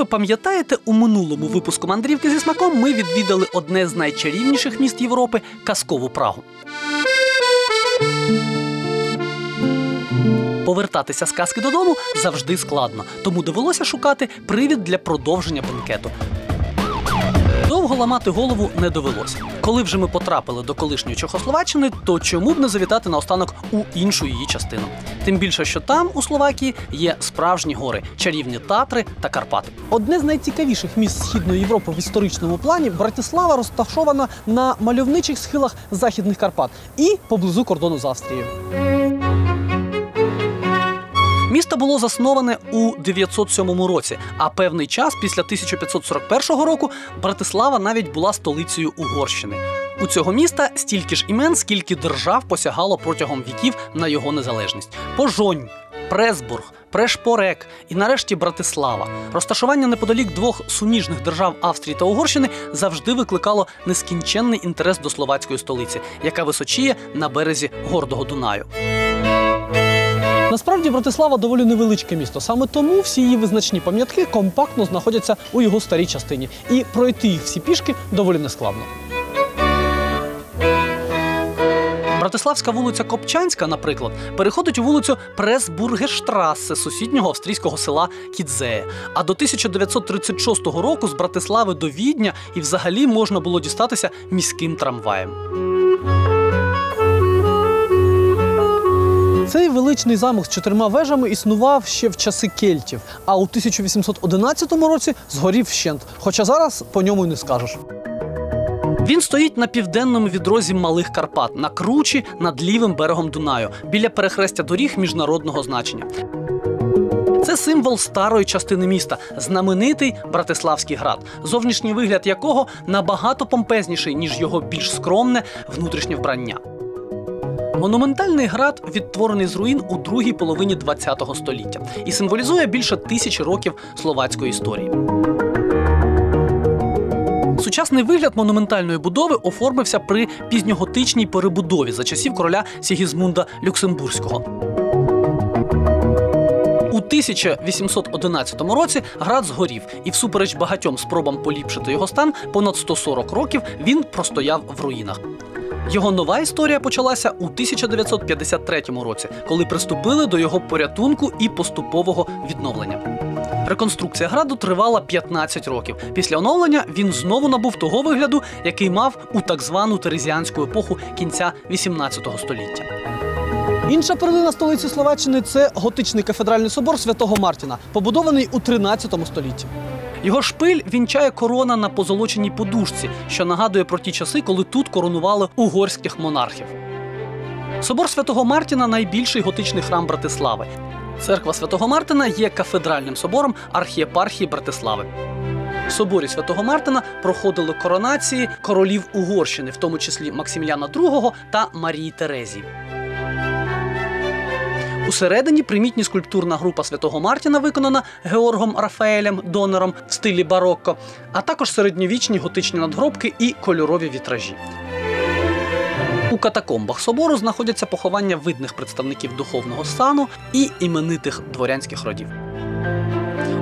Ви пам'ятаєте, у минулому випуску мандрівки зі смаком ми відвідали одне з найчарівніших міст Європи казкову Прагу. Повертатися з казки додому завжди складно, тому довелося шукати привід для продовження бенкету. Довго ламати голову не довелося. Коли вже ми потрапили до колишньої Чехословаччини, то чому б не завітати наостанок у іншу її частину? Тим більше, що там, у Словакії, є справжні гори, чарівні Татри та Карпати. Одне з найцікавіших міст Східної Європи в історичному плані Братислава розташована на мальовничих схилах західних Карпат і поблизу кордону з Австрією. Місто було засноване у 907 році, а певний час після 1541 року Братислава навіть була столицею Угорщини. У цього міста стільки ж імен, скільки держав посягало протягом віків на його незалежність: Пожонь, Пресбург, Прешпорек і нарешті Братислава. Розташування неподалік двох суміжних держав Австрії та Угорщини завжди викликало нескінченний інтерес до словацької столиці, яка височіє на березі гордого Дунаю. Насправді Братислава доволі невеличке місто. Саме тому всі її визначні пам'ятки компактно знаходяться у його старій частині, і пройти їх всі пішки доволі нескладно. Братиславська вулиця Копчанська, наприклад, переходить у вулицю Пресбургештрасе сусіднього австрійського села Кідзея. А до 1936 року з Братислави до Відня і взагалі можна було дістатися міським трамваєм. Цей величний замок з чотирма вежами існував ще в часи кельтів, а у 1811 році згорів вщент. Хоча зараз по ньому й не скажеш. Він стоїть на південному відрозі Малих Карпат, на кручі над лівим берегом Дунаю, біля перехрестя доріг міжнародного значення. Це символ старої частини міста, знаменитий Братиславський град, зовнішній вигляд якого набагато помпезніший, ніж його більш скромне внутрішнє вбрання. Монументальний град відтворений з руїн у другій половині ХХ століття і символізує більше тисячі років словацької історії. Сучасний вигляд монументальної будови оформився при пізньоготичній перебудові за часів короля Сігізмунда Люксембурзького. У 1811 році град згорів, і всупереч багатьом спробам поліпшити його стан, понад 140 років він простояв в руїнах. Його нова історія почалася у 1953 році, коли приступили до його порятунку і поступового відновлення. Реконструкція граду тривала 15 років. Після оновлення він знову набув того вигляду, який мав у так звану терезіанську епоху кінця 18 століття. Інша перлина столиці Словаччини це готичний кафедральний собор святого Мартіна, побудований у 13 столітті. Його шпиль вінчає корона на позолоченій подушці, що нагадує про ті часи, коли тут коронували угорських монархів. Собор святого Мартіна найбільший готичний храм Братислави. Церква святого Мартина є кафедральним собором архієпархії Братислави. В соборі святого Мартина проходили коронації королів Угорщини, в тому числі Максиміляна II та Марії Терезії. Усередині примітні скульптурна група святого Мартіна виконана Георгом Рафаелем Донором в стилі барокко, а також середньовічні готичні надгробки і кольорові вітражі. У катакомбах собору знаходяться поховання видних представників духовного стану і іменитих дворянських родів.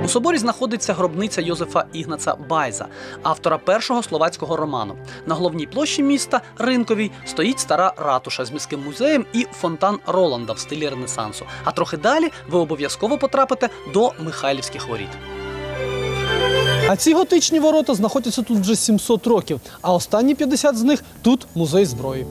У соборі знаходиться гробниця Йозефа Ігнаца Байза, автора першого словацького роману. На головній площі міста Ринковій стоїть стара ратуша з міським музеєм і фонтан Роланда в стилі Ренесансу. А трохи далі ви обов'язково потрапите до Михайлівських воріт. А ці готичні ворота знаходяться тут вже 700 років, а останні 50 з них тут музей зброї.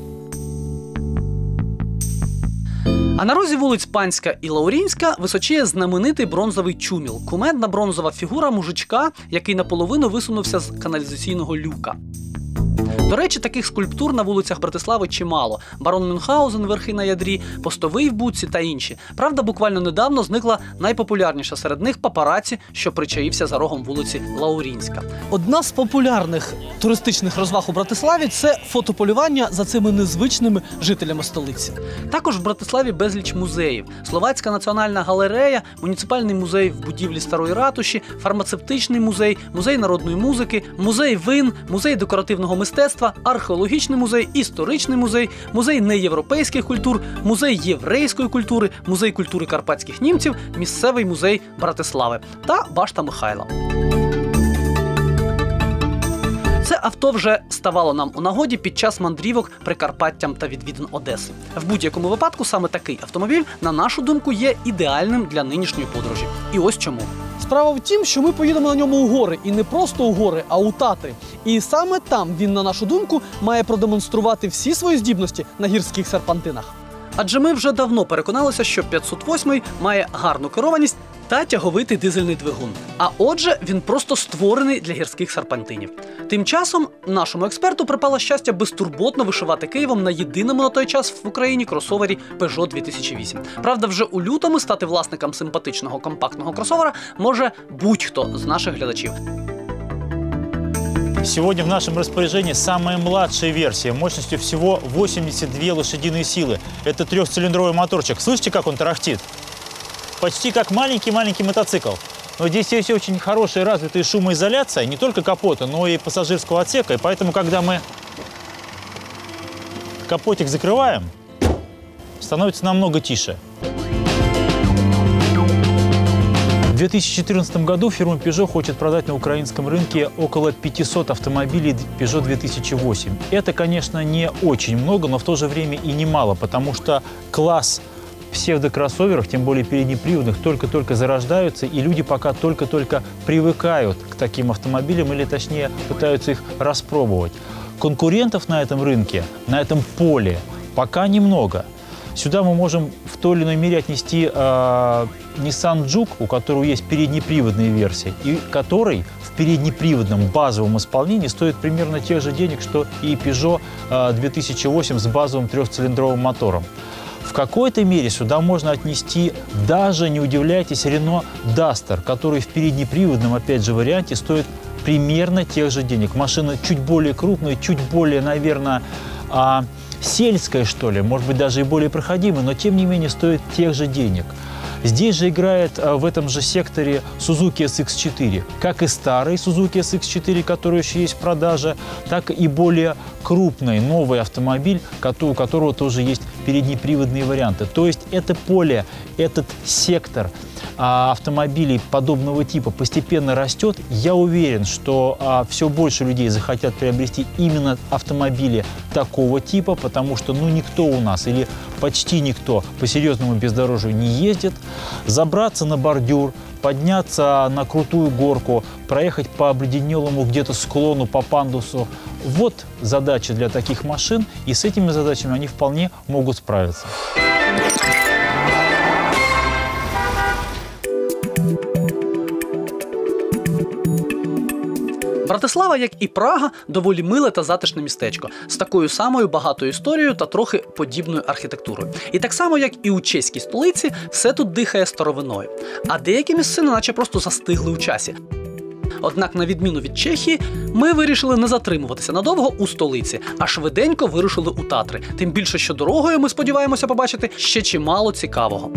А на розі вулиць Панська і Лаурінська височіє знаменитий бронзовий чуміл, кумедна бронзова фігура мужичка, який наполовину висунувся з каналізаційного люка. До речі, таких скульптур на вулицях Братислави чимало: барон Мюнхгаузен, верхи на ядрі, постовий в буці та інші. Правда, буквально недавно зникла найпопулярніша серед них папараці, що причаївся за рогом вулиці Лаурінська. Одна з популярних туристичних розваг у Братиславі це фотополювання за цими незвичними жителями столиці. Також в Братиславі безліч музеїв: Словацька національна галерея, муніципальний музей в будівлі старої ратуші, фармацевтичний музей, музей народної музики, музей вин, музей декоративного мистецтва мистецтва, археологічний музей, історичний музей, музей неєвропейських культур, музей єврейської культури, музей культури карпатських німців, місцевий музей Братислави та Башта Михайла. Це авто вже ставало нам у нагоді під час мандрівок Прикарпаттям та відвідин Одеси. В будь-якому випадку саме такий автомобіль, на нашу думку, є ідеальним для нинішньої подорожі. І ось чому. Справа в тім, що ми поїдемо на ньому у гори, і не просто у гори, а у Татри. І саме там він, на нашу думку, має продемонструвати всі свої здібності на гірських серпантинах. Адже ми вже давно переконалися, що 508 має гарну керованість та тяговитий дизельний двигун. А отже, він просто створений для гірських серпантинів. Тим часом нашому експерту припало щастя безтурботно вишивати Києвом на єдиному на той час в Україні кросовері Peugeot 2008. Правда, вже у лютому стати власником симпатичного компактного кросовера може будь-хто з наших глядачів. Сегодня в нашем распоряжении самая младшая версия мощностью всего 82 лошадиные силы. Это трехцилиндровый моторчик. Слышите, как он тарахтит? Почти как маленький-маленький мотоцикл. Но здесь есть очень хорошая развитая шумоизоляция не только капота, но и пассажирского отсека. И поэтому, когда мы капотик закрываем, становится намного тише. В 2014 году фирма Peugeot хочет продать на украинском рынке около 500 автомобилей Peugeot 2008. Это, конечно, не очень много, но в то же время и немало, потому что класс псевдокроссоверов, тем более переднеприводных, только-только зарождаются, и люди пока только-только привыкают к таким автомобилям, или точнее пытаются их распробовать. Конкурентов на этом рынке, на этом поле пока немного. Сюда мы можем в той или иной мере отнести э, Nissan Juke, у которого есть переднеприводная версия, и который в переднеприводном базовом исполнении стоит примерно тех же денег, что и Peugeot э, 2008 с базовым трехцилиндровым мотором. В какой-то мере сюда можно отнести, даже не удивляйтесь, Renault Duster, который в переднеприводном, опять же, варианте стоит примерно тех же денег. Машина чуть более крупная, чуть более, наверное, а, сельская, что ли, может быть, даже и более проходимая, но тем не менее стоит тех же денег. Здесь же играет а, в этом же секторе Suzuki SX4. Как и старый Suzuki SX4, который еще есть в продаже, так и более крупный новый автомобиль, у которого тоже есть переднеприводные варианты. То есть это поле, этот сектор автомобилей подобного типа постепенно растет. Я уверен, что все больше людей захотят приобрести именно автомобили такого типа, потому что ну никто у нас или почти никто по серьезному бездорожью не ездит. Забраться на бордюр, подняться на крутую горку, проехать по обледенелому где-то склону, по пандусу. Вот задача для таких машин, и с этими задачами они вполне могут справиться. Братислава, як і Прага, доволі миле та затишне містечко з такою самою багатою історією та трохи подібною архітектурою. І так само, як і у чеській столиці, все тут дихає старовиною. А деякі місцини, наче просто застигли у часі. Однак, на відміну від Чехії, ми вирішили не затримуватися надовго у столиці, а швиденько вирушили у Татри. Тим більше, що дорогою ми сподіваємося побачити ще чимало цікавого.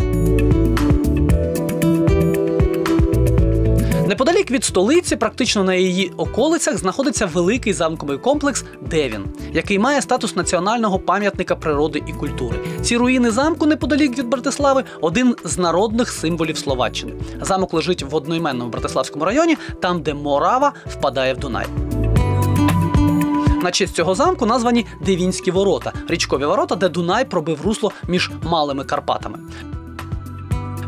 Неподалік від столиці, практично на її околицях, знаходиться великий замковий комплекс Девін, який має статус національного пам'ятника природи і культури. Ці руїни замку неподалік від Братислави один з народних символів Словаччини. Замок лежить в одноіменному Братиславському районі, там, де Морава впадає в Дунай. На честь цього замку названі Девінські ворота, річкові ворота, де Дунай пробив русло між малими Карпатами.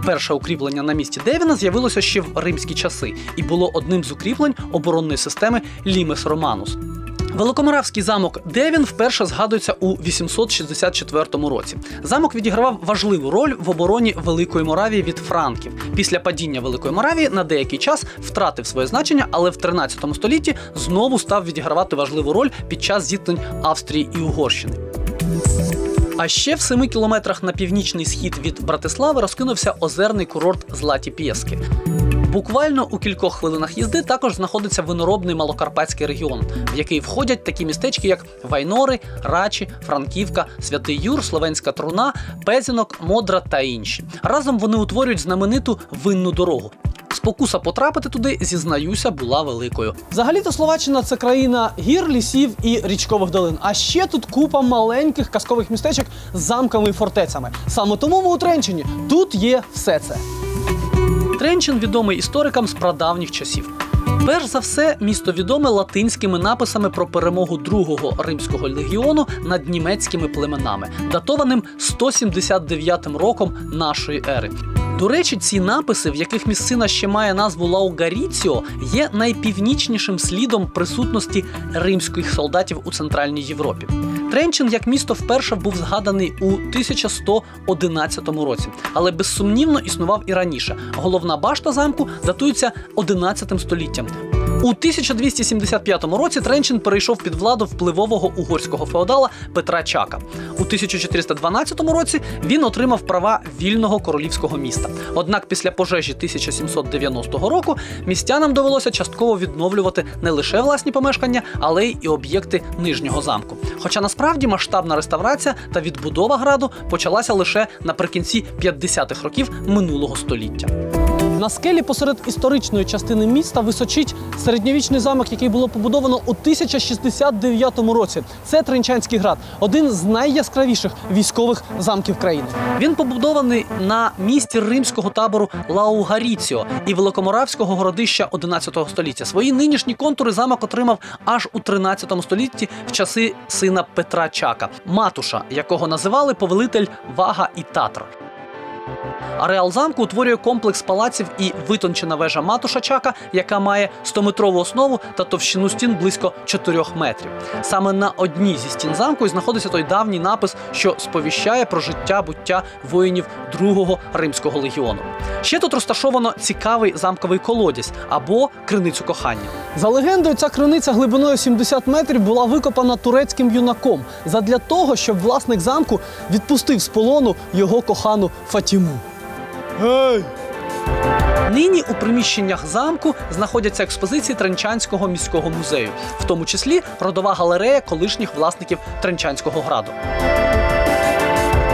Перше укріплення на місці Девіна з'явилося ще в римські часи і було одним з укріплень оборонної системи Лімес Романус. Великоморавський замок Девін вперше згадується у 864 році. Замок відігравав важливу роль в обороні Великої Моравії від франків. Після падіння Великої Моравії на деякий час втратив своє значення, але в 13 столітті знову став відігравати важливу роль під час зіткнень Австрії і Угорщини. А ще в 7 кілометрах на північний схід від Братислави розкинувся озерний курорт Златі Пєски. Буквально у кількох хвилинах їзди також знаходиться виноробний малокарпатський регіон, в який входять такі містечки, як Вайнори, Рачі, Франківка, Святий Юр, Словенська Труна, Пезінок, Модра та інші. Разом вони утворюють знамениту винну дорогу. Спокуса потрапити туди, зізнаюся, була великою. Взагалі-то Словаччина це країна гір, лісів і річкових долин. А ще тут купа маленьких казкових містечок з замками і фортецями. Саме тому ми у Тренчині тут є все це. Тренчин відомий історикам з прадавніх часів. Перш за все, місто відоме латинськими написами про перемогу другого римського легіону над німецькими племенами, датованим 179 роком нашої ери. До речі, ці написи, в яких місцина ще має назву Лаугаріціо, є найпівнічнішим слідом присутності римських солдатів у Центральній Європі. Тренчин як місто вперше був згаданий у 1111 році, але безсумнівно існував і раніше. Головна башта замку датується 11 століттям. У 1275 році Тренчин перейшов під владу впливового угорського феодала Петра Чака. У 1412 році він отримав права вільного королівського міста. Однак після пожежі 1790 року містянам довелося частково відновлювати не лише власні помешкання, але й і об'єкти нижнього замку. Хоча насправді масштабна реставрація та відбудова граду почалася лише наприкінці 50-х років минулого століття. На скелі посеред історичної частини міста височить середньовічний замок, який було побудовано у 1069 році. Це Тренчанський град, один з найяскравіших військових замків країни. Він побудований на місці римського табору Лаугаріціо і великоморавського городища 11 століття. Свої нинішні контури замок отримав аж у 13 столітті в часи сина Петра Чака, матуша, якого називали повелитель Вага і Татр. Ареал замку утворює комплекс палаців і витончена вежа матуша Чака, яка має 100-метрову основу та товщину стін близько 4 метрів. Саме на одній зі стін замку знаходиться той давній напис, що сповіщає про життя буття воїнів другого римського легіону. Ще тут розташовано цікавий замковий колодязь або криницю кохання. За легендою, ця криниця глибиною 70 метрів була викопана турецьким юнаком задля того, щоб власник замку відпустив з полону його кохану Фатіму. Гей! Нині у приміщеннях замку знаходяться експозиції Тренчанського міського музею, в тому числі родова галерея колишніх власників Тренчанського граду.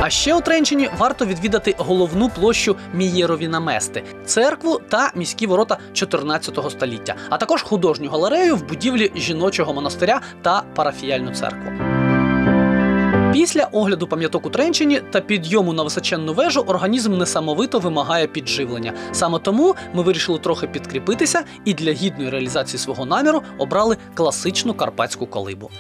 А ще у Тренчині варто відвідати головну площу Мієрові намести, церкву та міські ворота 14 століття, а також художню галерею в будівлі жіночого монастиря та парафіяльну церкву. Після огляду пам'яток у Тренчині та підйому на височенну вежу організм несамовито вимагає підживлення. Саме тому ми вирішили трохи підкріпитися і для гідної реалізації свого наміру обрали класичну карпатську колибу.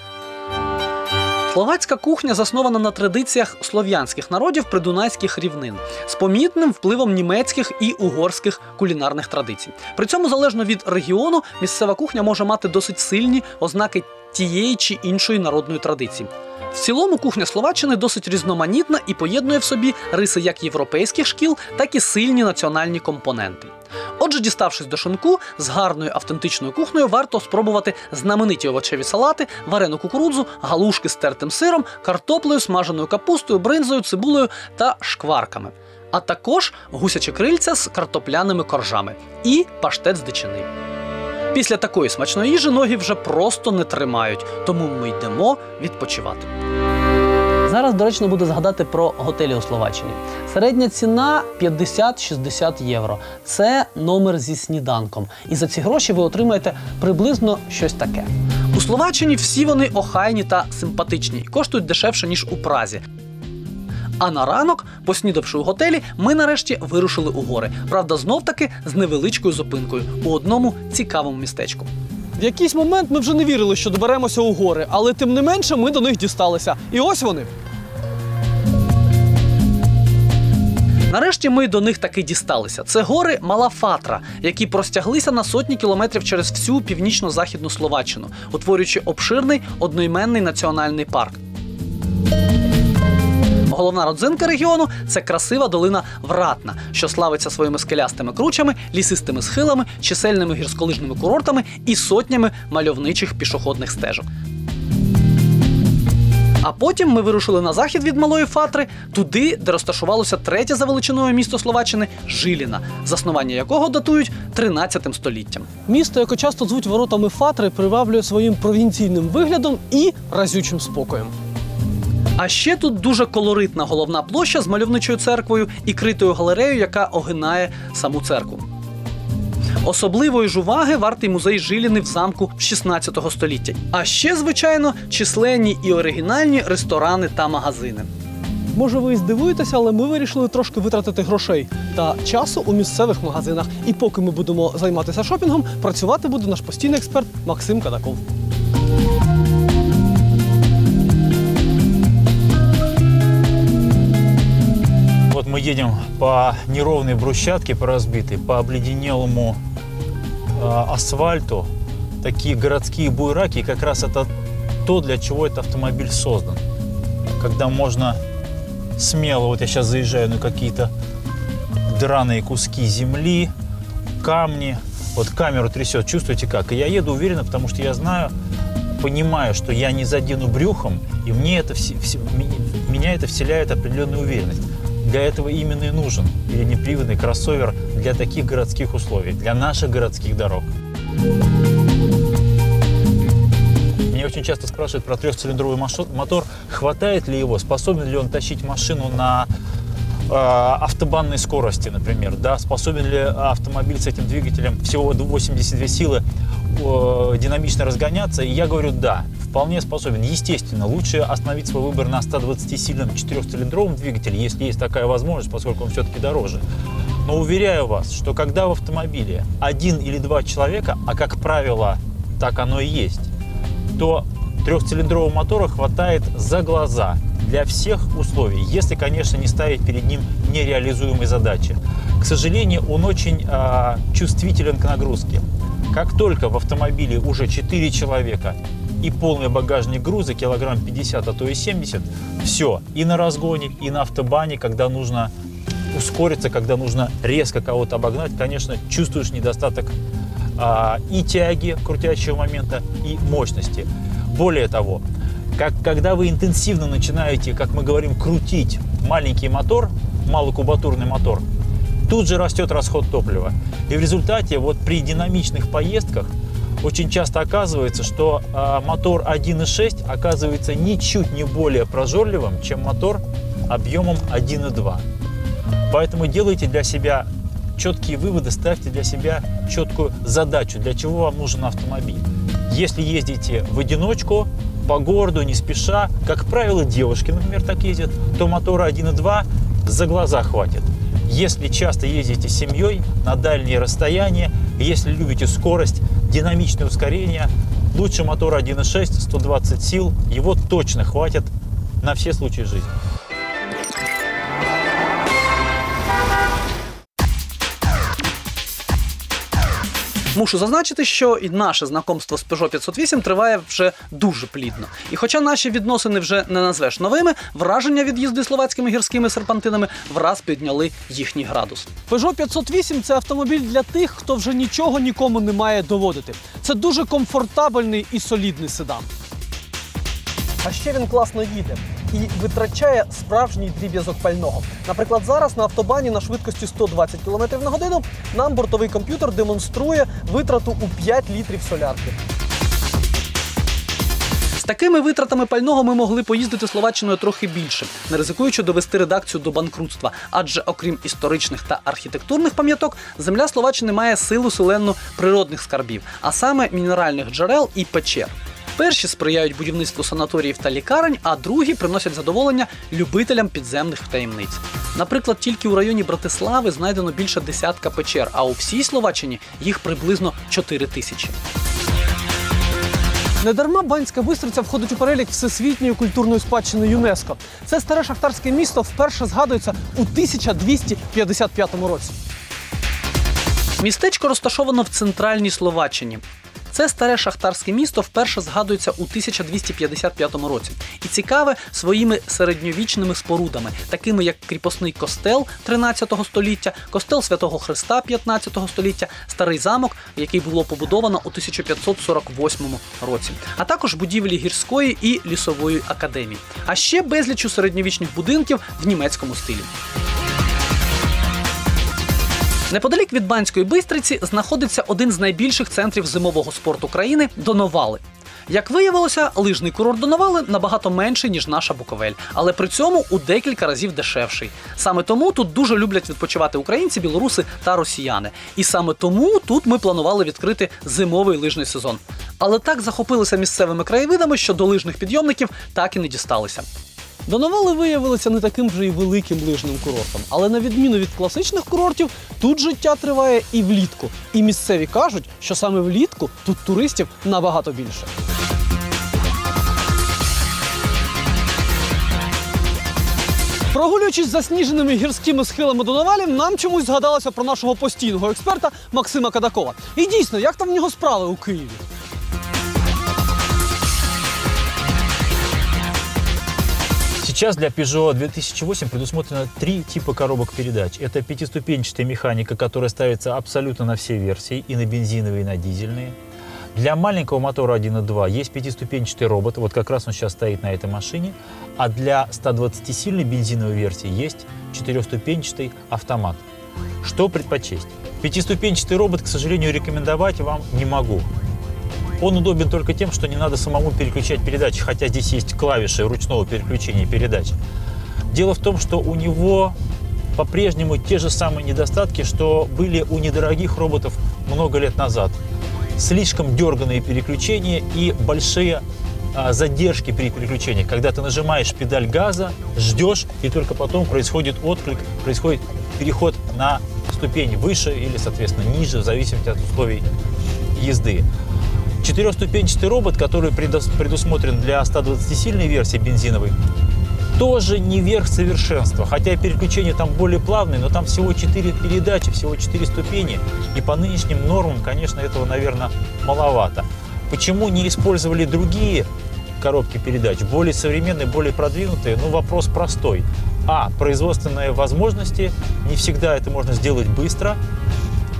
Словацька кухня заснована на традиціях слов'янських народів придунайських рівнин з помітним впливом німецьких і угорських кулінарних традицій. При цьому, залежно від регіону, місцева кухня може мати досить сильні ознаки тієї чи іншої народної традиції. В цілому кухня Словаччини досить різноманітна і поєднує в собі риси як європейських шкіл, так і сильні національні компоненти. Отже, діставшись до шинку, з гарною автентичною кухнею варто спробувати знамениті овочеві салати, варену кукурудзу, галушки з тертим сиром, картоплею, смаженою капустою, бринзою, цибулею та шкварками. А також гусячі крильця з картопляними коржами і паштет з дичини. Після такої смачної їжі ноги вже просто не тримають, тому ми йдемо відпочивати. Зараз доречно буде згадати про готелі у Словаччині. Середня ціна 50-60 євро. Це номер зі сніданком. І за ці гроші ви отримаєте приблизно щось таке. У Словаччині всі вони охайні та симпатичні і коштують дешевше, ніж у Празі. А на ранок, поснідавши у готелі, ми нарешті вирушили у гори. Правда, знов таки з невеличкою зупинкою у одному цікавому містечку. В якийсь момент ми вже не вірили, що доберемося у гори, але тим не менше ми до них дісталися. І ось вони. Нарешті ми до них таки дісталися. Це гори Мала Фатра, які простяглися на сотні кілометрів через всю північно-західну Словаччину, утворюючи обширний одноіменний національний парк. Головна родзинка регіону це красива долина Вратна, що славиться своїми скелястими кручами, лісистими схилами, чисельними гірськолижними курортами і сотнями мальовничих пішохідних стежок. А потім ми вирушили на захід від Малої Фатри, туди, де розташувалося третє за величиною місто Словаччини Жиліна, заснування якого датують 13 століттям. Місто, яке часто звуть воротами Фатри, приваблює своїм провінційним виглядом і разючим спокоєм. А ще тут дуже колоритна головна площа з мальовничою церквою і критою галереєю, яка огинає саму церкву. Особливої ж уваги вартий музей Жиліни в замку 16 століття. А ще, звичайно, численні і оригінальні ресторани та магазини. Може, ви і здивуєтеся, але ми вирішили трошки витратити грошей та часу у місцевих магазинах. І поки ми будемо займатися шопінгом, працювати буде наш постійний експерт Максим Кадаков. Мы едем по неровной брусчатке, по разбитой, по обледенелому э, асфальту. Такие городские буераки, как раз это то, для чего этот автомобиль создан. Когда можно смело, вот я сейчас заезжаю на какие-то драные куски земли, камни, вот камеру трясет, чувствуете как? И я еду уверенно, потому что я знаю, понимаю, что я не задену брюхом, и мне это, меня это вселяет определенную уверенность. Для этого именно и нужен переднеприводный кроссовер для таких городских условий, для наших городских дорог. Меня очень часто спрашивают про трехцилиндровый мотор, хватает ли его, способен ли он тащить машину на э, автобанной скорости, например, да, способен ли автомобиль с этим двигателем? Всего 82 силы э, динамично разгоняться, и я говорю да, вполне способен. Естественно, лучше остановить свой выбор на 120-сильном четырехцилиндровом двигателе, если есть такая возможность, поскольку он все-таки дороже. Но уверяю вас, что когда в автомобиле один или два человека, а как правило так оно и есть, то трехцилиндрового мотора хватает за глаза для всех условий, если, конечно, не ставить перед ним нереализуемой задачи. К сожалению, он очень а, чувствителен к нагрузке. Как только в автомобиле уже 4 человека и полный багажник груза, килограмм 50, а то и 70, все, и на разгоне, и на автобане, когда нужно ускориться, когда нужно резко кого-то обогнать, конечно, чувствуешь недостаток а, и тяги крутящего момента, и мощности. Более того, как, когда вы интенсивно начинаете, как мы говорим, крутить маленький мотор, малокубатурный мотор, тут же растет расход топлива. И в результате вот при динамичных поездках очень часто оказывается, что а, мотор 1.6 оказывается ничуть не более прожорливым, чем мотор объемом 1.2. Поэтому делайте для себя четкие выводы, ставьте для себя четкую задачу, для чего вам нужен автомобиль. Если ездите в одиночку, по городу, не спеша, как правило, девушки, например, так ездят, то мотора 1.2 за глаза хватит. Если часто ездите с семьей на дальние расстояния, если любите скорость, динамичное ускорение, лучше мотора 1.6, 120 сил, его точно хватит на все случаи жизни. Мушу зазначити, що і наше знакомство з Peugeot 508 триває вже дуже плідно. І хоча наші відносини вже не назвеш новими, враження від їзди словацькими гірськими серпантинами враз підняли їхній градус. Peugeot 508 – це автомобіль для тих, хто вже нічого нікому не має доводити. Це дуже комфортабельний і солідний седан. А ще він класно їде і витрачає справжній дріб'язок пального. Наприклад, зараз на автобані на швидкості 120 км на годину нам бортовий комп'ютер демонструє витрату у 5 літрів солярки. З такими витратами пального ми могли поїздити Словаччиною трохи більше, не ризикуючи довести редакцію до банкрутства. Адже окрім історичних та архітектурних пам'яток, земля Словаччини має силу селенну природних скарбів, а саме мінеральних джерел і печер. Перші сприяють будівництву санаторіїв та лікарень, а другі приносять задоволення любителям підземних таємниць. Наприклад, тільки у районі Братислави знайдено більше десятка печер, а у всій Словаччині їх приблизно 4 тисячі. Недарма Банська Бистриця входить у перелік всесвітньої культурної спадщини ЮНЕСКО. Це старе шахтарське місто вперше згадується у 1255 році. Містечко розташовано в центральній Словаччині. Це старе шахтарське місто вперше згадується у 1255 році і цікаве своїми середньовічними спорудами, такими як кріпосний костел 13 століття, костел Святого Христа 15 століття, старий замок, який було побудовано у 1548 році, а також будівлі гірської і лісової академії. А ще безлічу середньовічних будинків в німецькому стилі. Неподалік від Банської Бистриці знаходиться один з найбільших центрів зимового спорту країни Доновали. Як виявилося, лижний курорт Доновали набагато менший, ніж наша Буковель, але при цьому у декілька разів дешевший. Саме тому тут дуже люблять відпочивати українці, білоруси та росіяни. І саме тому тут ми планували відкрити зимовий лижний сезон. Але так захопилися місцевими краєвидами, що до лижних підйомників так і не дісталися. Доновали виявилися не таким вже і великим лижним курортом, але на відміну від класичних курортів, тут життя триває і влітку. І місцеві кажуть, що саме влітку тут туристів набагато більше. Прогулюючись засніженими гірськими схилами Доновалі, нам чомусь згадалося про нашого постійного експерта Максима Кадакова. І дійсно, як там в нього справи у Києві? Сейчас для Peugeot 2008 предусмотрено три типа коробок передач. Это пятиступенчатая механика, которая ставится абсолютно на все версии, и на бензиновые, и на дизельные. Для маленького мотора 1.2 есть пятиступенчатый робот, вот как раз он сейчас стоит на этой машине. А для 120-сильной бензиновой версии есть четырехступенчатый автомат. Что предпочесть? Пятиступенчатый робот, к сожалению, рекомендовать вам не могу. Он удобен только тем, что не надо самому переключать передачи, хотя здесь есть клавиши ручного переключения передач. Дело в том, что у него по-прежнему те же самые недостатки, что были у недорогих роботов много лет назад. Слишком дерганные переключения и большие а, задержки при переключении. Когда ты нажимаешь педаль газа, ждешь, и только потом происходит отклик, происходит переход на ступень выше или, соответственно, ниже, в зависимости от условий езды. Четырехступенчатый робот, который предус- предусмотрен для 120-сильной версии бензиновой, тоже не верх совершенства. Хотя переключения там более плавные, но там всего 4 передачи, всего 4 ступени. И по нынешним нормам, конечно, этого, наверное, маловато. Почему не использовали другие коробки передач, более современные, более продвинутые? Ну, вопрос простой. А. Производственные возможности. Не всегда это можно сделать быстро.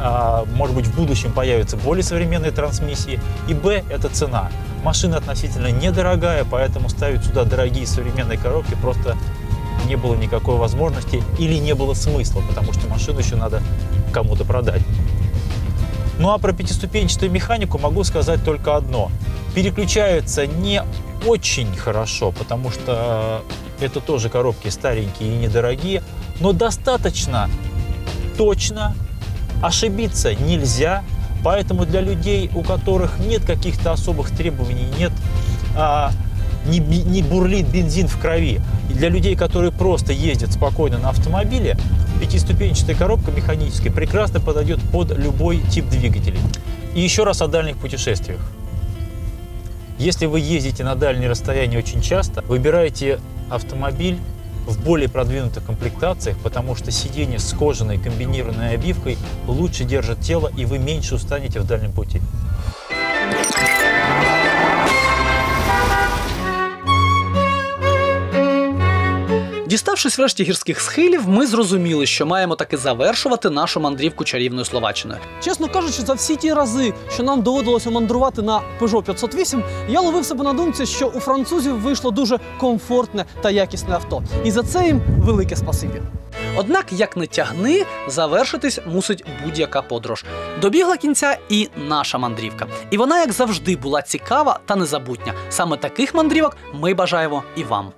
А, может быть, в будущем появятся более современные трансмиссии. И Б – это цена. Машина относительно недорогая, поэтому ставить сюда дорогие современные коробки просто не было никакой возможности или не было смысла, потому что машину еще надо кому-то продать. Ну а про пятиступенчатую механику могу сказать только одно. Переключаются не очень хорошо, потому что это тоже коробки старенькие и недорогие, но достаточно точно, ошибиться нельзя, поэтому для людей, у которых нет каких-то особых требований, нет а, не, не бурлит бензин в крови, и для людей, которые просто ездят спокойно на автомобиле, пятиступенчатая коробка механическая прекрасно подойдет под любой тип двигателей. И еще раз о дальних путешествиях. Если вы ездите на дальние расстояния очень часто, выбирайте автомобиль в более продвинутых комплектациях, потому что сиденье с кожаной комбинированной обивкой лучше держит тело, и вы меньше устанете в дальнем пути. Діставшись врешті гірських схилів, ми зрозуміли, що маємо таки завершувати нашу мандрівку чарівною Словаччиною. Чесно кажучи, за всі ті рази, що нам доводилося мандрувати на Peugeot 508, я ловив себе на думці, що у французів вийшло дуже комфортне та якісне авто. І за це їм велике спасибі. Однак, як не тягни, завершитись мусить будь-яка подорож. Добігла кінця і наша мандрівка. І вона, як завжди, була цікава та незабутня. Саме таких мандрівок ми бажаємо і вам.